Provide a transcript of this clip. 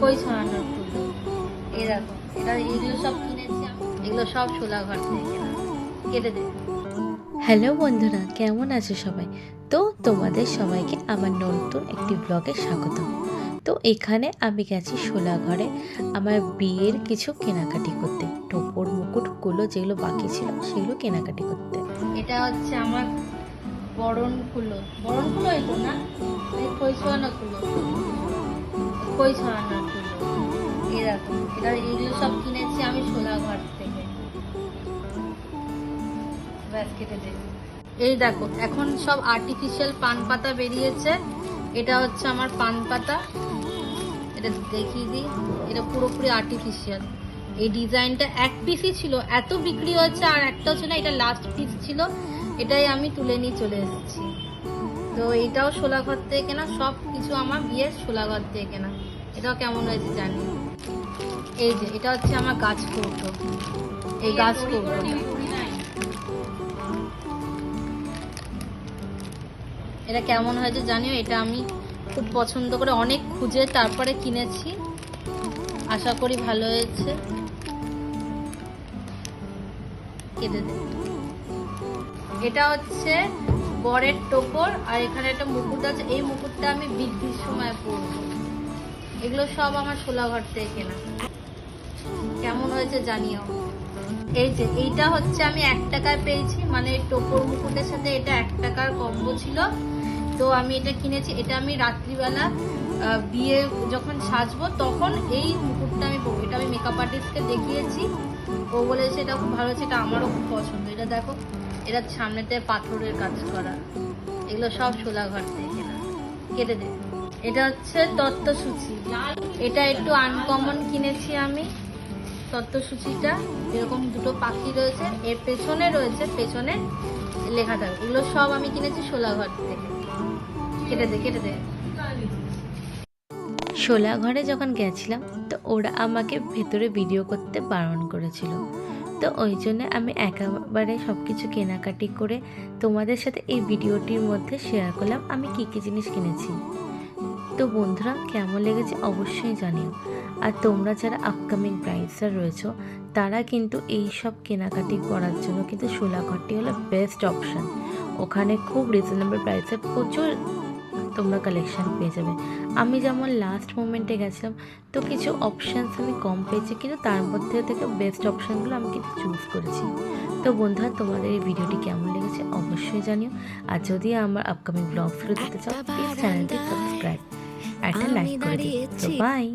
কই ছড়ানোর ফুল এই দেখো এটা এগুলো সব কিনেছি এগুলো সব শোলা ঘর থেকে কেটে হ্যালো বন্ধুরা কেমন আছো সবাই? তো তোমাদের সবাইকে আমার নতুন একটি ব্লগে স্বাগত। তো এখানে আমি গেছি ঘরে আমার বিয়ের কিছু কেনাকাটি করতে। টোপর মুকুটগুলো যেগুলো বাকি ছিল সেগুলো কেনাকাটি করতে। এটা হচ্ছে আমার বরণ কুলো বরণ কুলো এটা না কুলো কই ছড়ানোর দেখো এটা এগুলো সব কিনেছি আমি ঘর থেকে। ব্যাস, কেটে এই দেখো, এখন সব আর্টিফিশিয়াল পান পাতা বেরিয়েছে। এটা হচ্ছে আমার পান পাতা। এটা দেখিয়ে দিই। এটা পুরোপুরি আর্টিফিশিয়াল এই ডিজাইনটা এক পিসই ছিল, এত বিক্রি হচ্ছে আর একটা হচ্ছে না, এটা লাস্ট পিস ছিল। এটাই আমি তুলে নিয়ে চলে এসেছি। তো এটাও শোলাঘর থেকে কেনা সব কিছু আমার বিয়ের শোলাঘর থেকে কেনা। এটাও কেমন হয়েছে জানি। এই যে এটা হচ্ছে আমার গাছ কৌটো। এই গাছ কৌটো। এটা কেমন হয়েছে জানিও? এটা আমি খুব পছন্দ করে অনেক খুঁজে তারপরে কিনেছি। আশা করি ভালো হয়েছে। কেটে দে। এটা হচ্ছে বরের টোপর আর এখানে একটা মুকুট আছে। এই মুকুটটা আমি বৃদ্ধির সময় পরবো। এগুলো সব আমার শোলাঘর থেকে কেনা। কেমন হয়েছে জানিও। এই যে, এইটা হচ্ছে আমি এক টাকায় পেয়েছি মানে টোপর মুকুটের সাথে এটা এক টাকার কম্বো ছিল। তো আমি এটা কিনেছি, এটা আমি রাত্রিবেলা বিয়ে যখন সাজবো, তখন এই মুকুটটা আমি পরবো। এটা আমি মেকআপ আর্টিস্টকে দেখিয়েছি, ও বলেছে এটা খুব ভালো হচ্ছে এটা আমারও খুব পছন্দ। এটা দেখো, এটা সামনেতে পাথরের কাজ করা। এগুলো সব শোলা ঘর থেকে কেটে দে। এটা হচ্ছে তত্ত্বসূচি। এটা একটু আনকমন কিনেছি আমি। তত্ত্বসূচিটা, এরকম দুটো পাখি রয়েছে, এর পেছনে রয়েছে, পেছনে লেখা থাকে। এগুলো সব আমি কিনেছি শোলাঘর থেকে। কেটে দে কেটে দে। ঘরে যখন গেছিলাম, তো ওরা আমাকে ভেতরে ভিডিও করতে বারণ করেছিল। তো ওই জন্য আমি একেবারে সব কিছু কেনাকাটি করে তোমাদের সাথে এই ভিডিওটির মধ্যে শেয়ার করলাম, আমি কী কী জিনিস কিনেছি। তো বন্ধুরা, কেমন লেগেছে অবশ্যই জানিও। আর তোমরা যারা আপকামিং ব্রাইডসরা রয়েছো, তারা কিন্তু এই সব কেনাকাটি করার জন্য কিন্তু শোলাঘরটি হলো বেস্ট অপশান ওখানে খুব রিজনেবল প্রাইসে প্রচুর তোমরা কালেকশান পেয়ে যাবে। আমি যেমন লাস্ট মোমেন্টে গেছিলাম, তো কিছু অপশানস আমি কম পেয়েছি, কিন্তু তার মধ্যে থেকে বেস্ট অপশানগুলো আমি কিন্তু চুজ করেছি। তো বন্ধুরা, তোমাদের এই ভিডিওটি কেমন লেগেছে অবশ্যই জানিও। আর যদি আমার আপকামিং ব্লগসগুলো দেখতে চাও প্লিজ চ্যানেলটি সাবস্ক্রাইব একটা লাইক করে তো বাই